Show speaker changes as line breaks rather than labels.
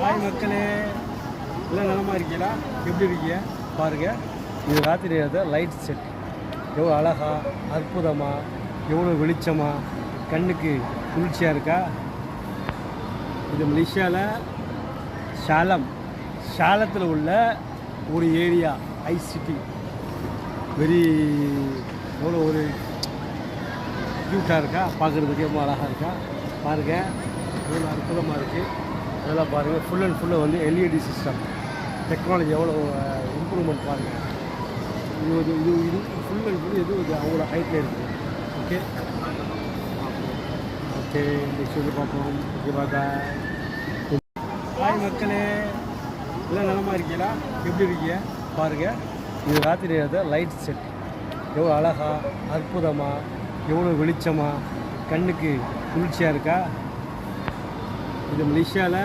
Hi மக்களே எல்லாம் நலமா இருக்கீங்களா? எப்படி இருக்கீங்க? பாருங்கள் இது ராத்திரி லைட் செட் எவ்வளோ அழகா அற்புதமா எவ்வளோ வெளிச்சமாக கண்ணுக்கு குளிர்ச்சியாக இருக்கா? இது மலேசியாவில் ஷாலம். ஷாலத்தில் உள்ள ஒரு ஏரியா ஐ சிட்டி வெரி எவ்வளோ ஒரு க்யூட்டாக இருக்கா? பார்க்குறதுக்கு எவ்வளோ அழகாக இருக்கா? பாருங்கள் எவ்வளோ அற்புதமாக இருக்குது அதெல்லாம் பாருங்கள் ஃபுல் அண்ட் ஃபுல்லாக வந்து எல்இடி சிஸ்டம் டெக்னாலஜி எவ்வளோ இம்ப்ரூவ்மெண்ட் பாருங்கள் இது இது இது இது ஃபுல் அண்ட் ஃபுல் இது இது அவங்களோட ஹைட்டில் இருக்குது ஓகே ஓகே நெக்ஸ்ட் வந்து பார்ப்போம். ஓகே பார்த்தா ஹாய் மக்களே. எல்லாம் நலமா இருக்கீங்களா? எப்படி இருக்கீங்க? பாருங்கள் இது ராத்திரி லைட் செட் எவ்வளோ அழகா அற்புதமா எவ்வளோ வெளிச்சமாக கண்ணுக்கு குளிர்ச்சியாக இருக்கா? இது மலேசியாவில்